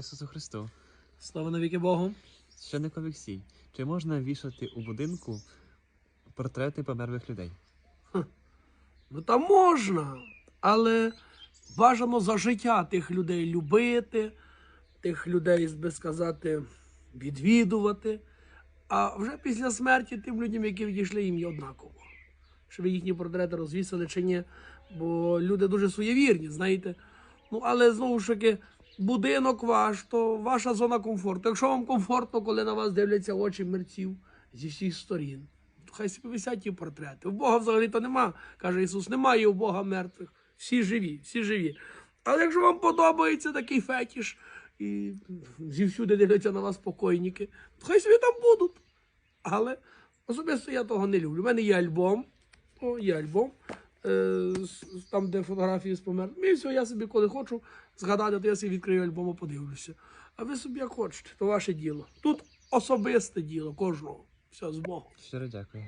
Ісусу Христу, Слава навіки Богу. священник Олексій, чи можна вішати у будинку портрети померлих людей? Ну там можна, але бажано за життя тих людей любити, тих людей, би сказати, відвідувати. А вже після смерті тим людям, які відійшли, їм є однаково. Ви їхні портрети розвісили чи ні. Бо люди дуже суєвірні, знаєте. Ну, але знову ж таки, будинок ваш, то ваша зона комфорту. Якщо вам комфортно, коли на вас дивляться очі мерців зі всіх сторін, то хай собі висять ті портрети. У Бога взагалі то нема, каже Ісус, немає у Бога мертвих. Всі живі, всі живі. Але якщо вам подобається такий фетіш, і зівсюди дивляться на вас покойники, то хай собі там будуть. Але особисто я того не люблю. У мене є альбом. О, є альбом. Е, там, де фотографії з померлими. І все, я собі, коли хочу згадати, то я собі відкрию альбом і подивлюся. А ви собі як хочете, то ваше діло. Тут особисте діло кожного. Все, з Богом. Щиро дякую.